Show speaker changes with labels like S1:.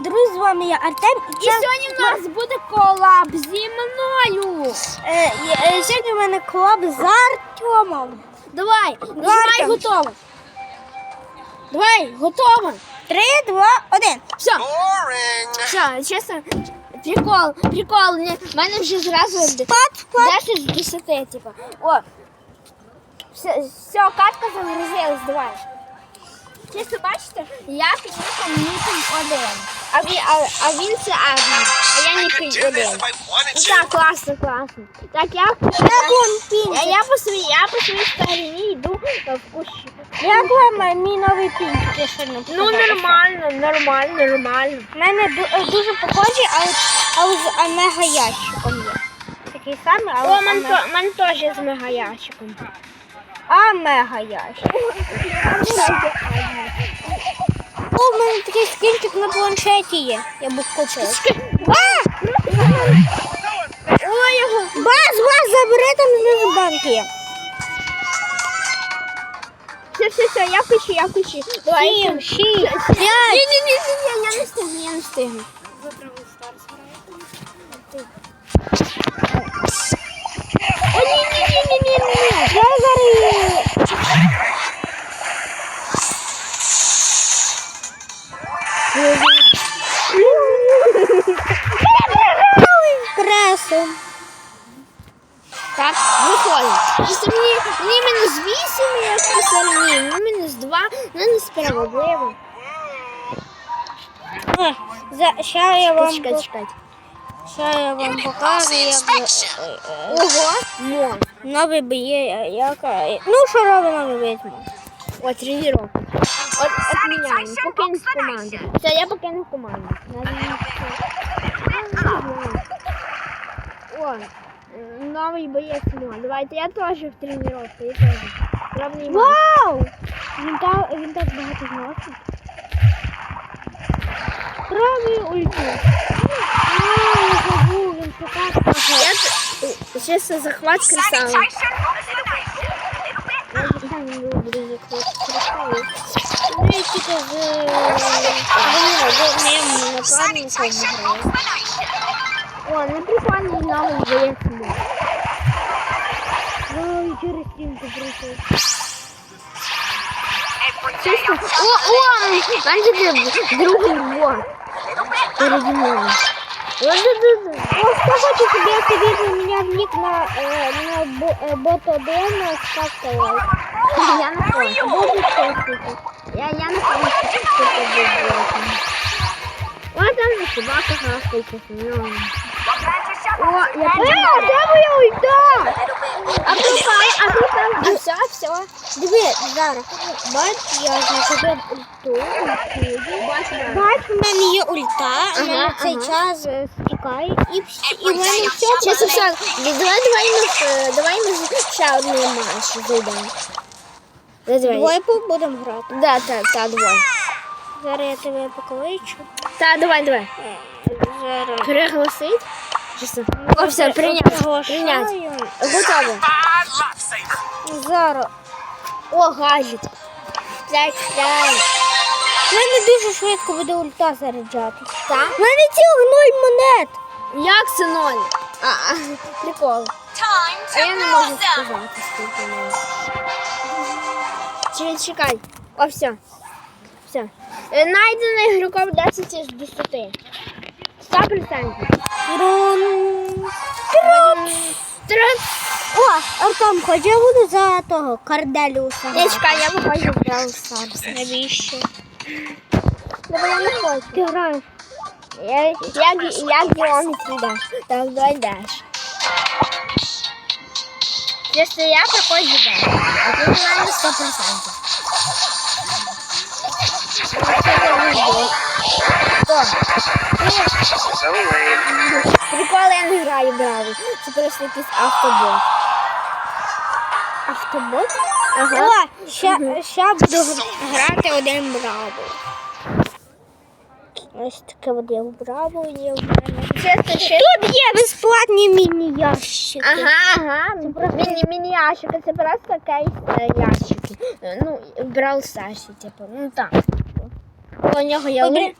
S1: друзі, з вами я Артем. І,
S2: І сьогодні в нас буде колаб зі мною.
S1: Е, е, сьогодні в мене колаб з Артемом.
S2: Давай,
S1: Артем.
S2: готово. Давай, готово.
S1: Три, два, один.
S2: Все,
S3: Boring.
S2: все, чесно. Прикол, прикол. В мене вже зразу д-
S1: Вклад, вклад.
S2: 10 з 10, типа. О. Все, все, катка загрузилась, давай. Чесно, бачите, я підніком ніком один. А він, а, а він це Агні, а я нікий один. Ну. Так, класно, класно. Так, я,
S1: Як вам
S2: я,
S1: пінчик?
S2: я по своїй, я по своїй стороні йду в кущі.
S1: Як вам мій новий пінчик? Я не
S2: Ну, нормально, нормально, нормально.
S1: У мене ду- е, дуже похожі, але, але з омега ящиком є. Такий самий, але
S2: О, мен,
S1: омега,
S2: то, мен теж з мегаящиком.
S1: омега ящик. О, в мене такий скінчик на планшеті є. Я був купив.
S2: Ой, його.
S1: Бас, бас, забери там знизу банки є.
S2: Все, все, все, я включу, я включу.
S1: Сім, шість, п'ять.
S2: ні, ні, ні, я не встигну, я не встигну. О, ні, ні, ні, ні, ні, ні.
S1: Я зараз... Кресо.
S2: Так, виходить. Просто мені, мені мінус 8, як посередині, мені мінус 2, ну несправедливо.
S1: О, за, ща я вам,
S2: Чекай,
S1: по-
S2: чекай.
S1: ща я вам покажу, як е, е,
S2: Ого, мон.
S1: новий б'є, як... е, Ну, що робить новий візьму?
S2: О, тренировка. От, отміняємо. Покинь команду. Все, я покинув команду. Це- О, новий боєць мой. Давайте я теж в тренировку. Я. Равний матч.
S1: Вау! Він так багато зносить. Правий ульту. Я він так
S2: Я чесно захват кристалу. Я не буде захват кристалу.
S1: Ну, я тільки з моїм напарником граю.
S2: О, не прикольний новий боєць мой.
S1: Ну, і через стінку прийшов.
S2: Чесно. О, о, в мене такий другий бот. Переді мною. О-ду-ду-ду.
S1: О, хто хоче собі активірувати мене в нік на, е, на бо- е, бот 1, ставте лайк.
S2: Я не хочу.
S1: Буду тестити.
S2: Я, я не хочу, що це буде ботом. О, там же собака гавкає, чесно. О, я
S1: Е, де моя ульта?
S2: А тут, а тут, а все, все.
S1: Диви, зараз. Бач, я знаходив ульту. Бач, в мене є ульта, мене
S2: Ага,
S1: цей час е, стікає, і, всі- і в мене все.
S2: Чесно, все. Давай, давай ми, е, давай ми ще одну матч зайдемо. Да, Давай.
S1: Двоє будемо грати.
S2: Да, так, давай.
S1: Зараз я тебе покличу.
S2: Так, давай, давай.
S1: Е, Зараз.
S2: Переголосить. О, все. Прийнять.
S1: Приглашаю.
S2: Готово.
S1: Зараз.
S2: О, гаджет. П'ять, п'ять.
S1: В мене дуже швидко буде ульта заряджати.
S2: Так?
S1: В мене цілих ноль монет.
S2: Як це ноль? А, прикол. А я не можу сказати, скільки ноль. Чекай, чекай. О, все. Все. Найдено ігроком 10 із 10. 100%.
S1: О, Артем, хоч я буду за того Карделіуса.
S2: Ні, чекай, я виходжу в Brawl
S1: Навіщо?
S2: Давай я не хочу.
S1: Ти граєш.
S2: Я, як, як геометрі даш. Так, давай даш. Якщо я проходжу даш, а тут у мене 100%. Хто? Я не граю браво. Це просто якийсь автобот.
S1: Автобот?
S2: Ага.
S1: О, ща, ща буду грати один браво. Ось таке от є браво, є в мене.
S2: Чесно, ще...
S1: Тут є безплатні міні-ящики.
S2: Ага, ага. Міні, міні-ящики, це просто кейс е, ящики. Ну, в Brawl Stars, типу, ну так. У нього є
S1: Добре.